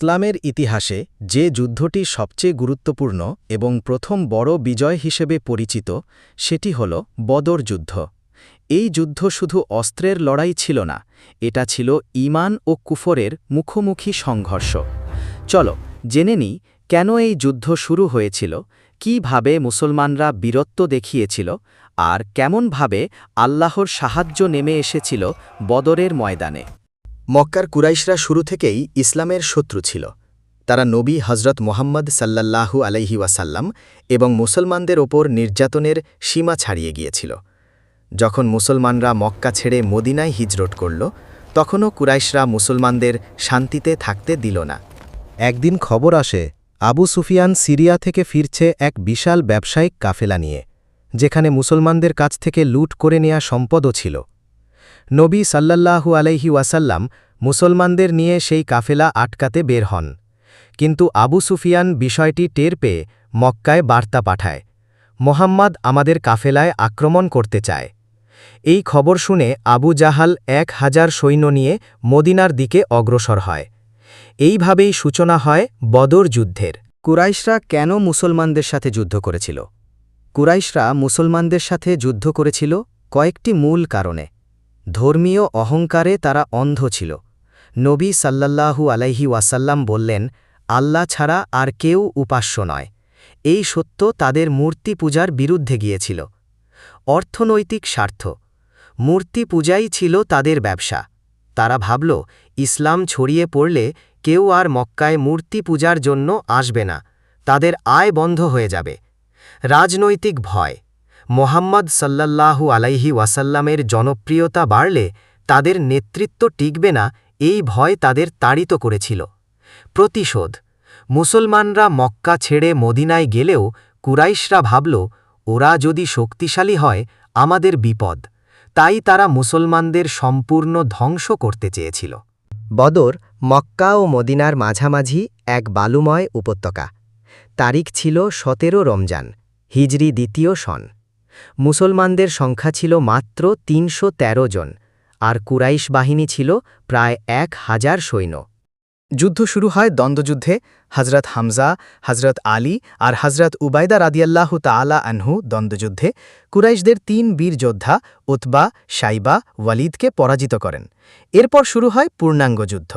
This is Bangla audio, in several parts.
ইসলামের ইতিহাসে, যে যুদ্ধটি সবচেয়ে গুরুত্বপূর্ণ এবং প্রথম বড় বিজয় হিসেবে পরিচিত, সেটি হল বদর যুদ্ধ। এই যুদ্ধ শুধু অস্ত্রের লড়াই ছিল না, এটা ছিল ঈমান ও কুফরের মুখোমুখি সংঘর্ষ। চলো, জেনে নিই, কেন এই যুদ্ধ শুরু হয়েছিল, কীভাবে মুসলমানরা বীরত্ব দেখিয়েছিল, আর কেমনভাবে আল্লাহর সাহায্য নেমে এসেছিল বদরের ময়দানে। মক্কার কুরাইশরা শুরু থেকেই ইসলামের শত্রু ছিল। তারা নবী হজরত মোহাম্মদ সাল্লাল্লাহু আলাইহি ওয়াসাল্লাম এবং মুসলমানদের ওপর নির্যাতনের সীমা ছাড়িয়ে গিয়েছিল। যখন মুসলমানরা মক্কা ছেড়ে মদিনায় হিজরত করল, তখনও কুরাইশরা মুসলমানদের শান্তিতে থাকতে দিল না। একদিন খবর আসে, আবু সুফিয়ান সিরিয়া থেকে ফিরছে এক বিশাল ব্যবসায়িক কাফেলা নিয়ে, যেখানে মুসলমানদের কাছ থেকে লুট করে নেয়া সম্পদও ছিল। নবী সাল্লাল্লাহু আলাইহি ওয়াসাল্লাম মুসলমানদের নিয়ে সেই কাফেলা আটকাতে বের হন। কিন্তু আবু সুফিয়ান বিষয়টি টের পেয়ে মক্কায় বার্তা পাঠায়, মোহাম্মদ আমাদের কাফেলায় আক্রমণ করতে চায়। এই খবর শুনে আবু জাহাল এক হাজার সৈন্য নিয়ে মদিনার দিকে অগ্রসর হয়। এইভাবেই সূচনা হয় বদর যুদ্ধের। কুরাইশরা কেন মুসলমানদের সাথে যুদ্ধ করেছিল? কুরাইশরা মুসলমানদের সাথে যুদ্ধ করেছিল কয়েকটি মূল কারণে। ধর্মীয় অহংকারে তারা অন্ধ ছিল। নবী সাল্লাল্লাহু আলাইহি ওয়াসাল্লাম বললেন, আল্লাহ ছাড়া আর কেউ উপাস্য নয়। এই সত্য তাদের মূর্তি পূজার বিরুদ্ধে গিয়েছিল। অর্থনৈতিক স্বার্থ। মূর্তি পূজাই ছিল তাদের ব্যবসা। তারা ভাবল, ইসলাম ছড়িয়ে পড়লে কেউ আর মক্কায় মূর্তি পূজার জন্য আসবে না। তাদের আয় বন্ধ হয়ে যাবে। রাজনৈতিক ভয়। মোহাম্মদ সাল্লাল্লাহু আলাইহি ওয়াসাল্লামের জনপ্রিয়তা বাড়লে তাদের নেতৃত্ব টিকবে না, এই ভয় তাদের তাড়িত করেছিল। প্রতিশোধ, মুসলমানরা মক্কা ছেড়ে মদিনায় গেলেও কুরাইশরা ভাবল, ওরা যদি শক্তিশালী হয়, আমাদের বিপদ। তাই তারা মুসলমানদের সম্পূর্ণ ধ্বংস করতে চেয়েছিল। বদর, মক্কা ও মদিনার মাঝামাঝি এক বালুময় উপত্যকা। তারিখ ছিল সতেরো রমজান, হিজরি দ্বিতীয় সন। মুসলমানদের সংখ্যা ছিল মাত্র তিনশো তেরো জন, আর কুরাইশ বাহিনী ছিল প্রায় এক হাজার সৈন্য। যুদ্ধ শুরু হয় দ্বন্দ্বযুদ্ধে হজরত হামজা হজরত আলী আর হজরত উবায়দা রাদিয়াল্লাহু তালা আনহু দ্বন্দ্বযুদ্ধে কুরাইশদের তিন বীর যোদ্ধা উতবা সাইবা ওয়ালিদকে পরাজিত করেন। এরপর শুরু হয় পূর্ণাঙ্গ যুদ্ধ।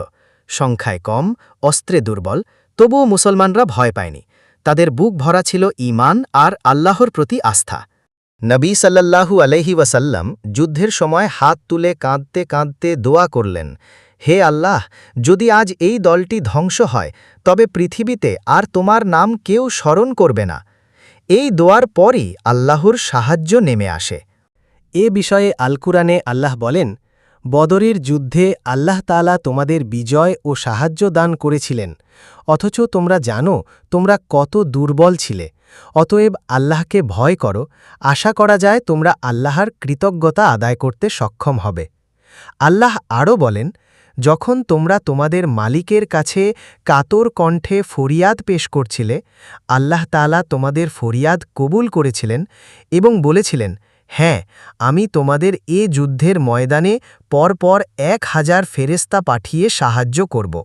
সংখ্যায় কম, অস্ত্রে দুর্বল, তবুও মুসলমানরা ভয় পায়নি। তাদের বুক ভরা ছিল ঈমান আর আল্লাহর প্রতি আস্থা। নবী সাল্লাল্লাহু আলহি ওয়াসাল্লাম যুদ্ধের সময় হাত তুলে কাঁদতে কাঁদতে দোয়া করলেন, হে আল্লাহ, যদি আজ এই দলটি ধ্বংস হয়, তবে পৃথিবীতে আর তোমার নাম কেউ স্মরণ করবে না। এই দোয়ার পরই আল্লাহর সাহায্য নেমে আসে। এ বিষয়ে আলকুরানে আল্লাহ বলেন, বদরের যুদ্ধে আল্লাহ তালা তোমাদের বিজয় ও সাহায্য দান করেছিলেন, অথচ তোমরা জানো তোমরা কত দুর্বল ছিলে। অতএব আল্লাহকে ভয় করো, আশা করা যায় তোমরা আল্লাহর কৃতজ্ঞতা আদায় করতে সক্ষম হবে। আল্লাহ আরও বলেন, যখন তোমরা তোমাদের মালিকের কাছে কাতর কণ্ঠে ফরিয়াদ পেশ করছিলে, আল্লাহ তালা তোমাদের ফরিয়াদ কবুল করেছিলেন এবং বলেছিলেন হ্যাঁ আমি তোমাদের এ যুদ্ধের ময়দানে পরপর এক হাজার ফেরেস্তা পাঠিয়ে সাহায্য করব।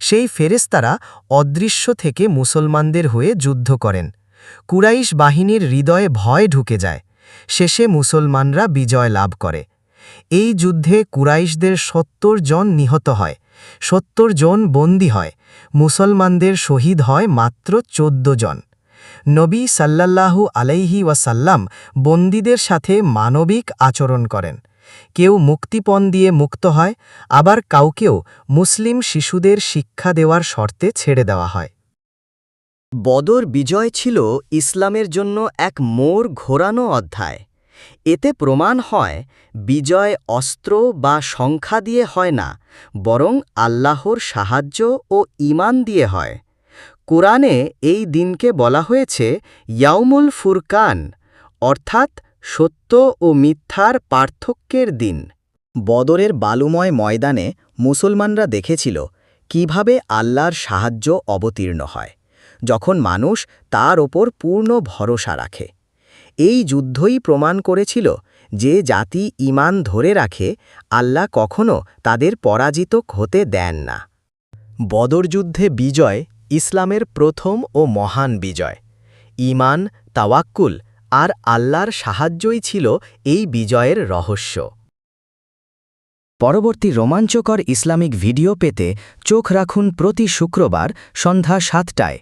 সেই ফেরেস্তারা অদৃশ্য থেকে মুসলমানদের হয়ে যুদ্ধ করেন। কুরাইশ বাহিনীর হৃদয়ে ভয় ঢুকে যায়। শেষে মুসলমানরা বিজয় লাভ করে। এই যুদ্ধে কুরাইশদের সত্তর জন নিহত হয়, সত্তর জন বন্দী হয়, মুসলমানদের শহীদ হয় মাত্র চোদ্দ জন। নবী সাল্লাল্লাহু আলাইহি ওয়াসাল্লাম বন্দীদের সাথে মানবিক আচরণ করেন। কেউ মুক্তিপণ দিয়ে মুক্ত হয়, আবার কাউকেও মুসলিম শিশুদের শিক্ষা দেওয়ার শর্তে ছেড়ে দেওয়া হয়। বদর বিজয় ছিল ইসলামের জন্য এক মোর ঘোরানো অধ্যায়। এতে প্রমাণ হয়, বিজয় অস্ত্র বা সংখ্যা দিয়ে হয় না, বরং আল্লাহর সাহায্য ও ইমান দিয়ে হয়। কোরআনে এই দিনকে বলা হয়েছে ইয়াউমুল ফুরকান, অর্থাৎ সত্য ও মিথ্যার পার্থক্যের দিন। বদরের বালুময় ময়দানে মুসলমানরা দেখেছিল কীভাবে আল্লাহর সাহায্য অবতীর্ণ হয়। যখন মানুষ তার ওপর পূর্ণ ভরসা রাখে। এই যুদ্ধই প্রমাণ করেছিল যে জাতি ইমান ধরে রাখে, আল্লাহ কখনও তাদের পরাজিত হতে দেন না। বদর যুদ্ধে বিজয় ইসলামের প্রথম ও মহান বিজয়। ঈমান, তাওয়াক্কুল আর আল্লাহর সাহায্যই ছিল এই বিজয়ের রহস্য। পরবর্তী রোমাঞ্চকর ইসলামিক ভিডিও পেতে চোখ রাখুন প্রতি শুক্রবার সন্ধ্যা সাতটায়।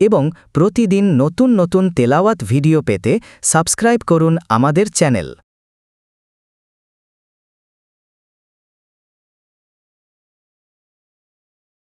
এবং প্রতিদিন নতুন নতুন তেলাওয়াত ভিডিও পেতে সাবস্ক্রাইব করুন আমাদের চ্যানেল।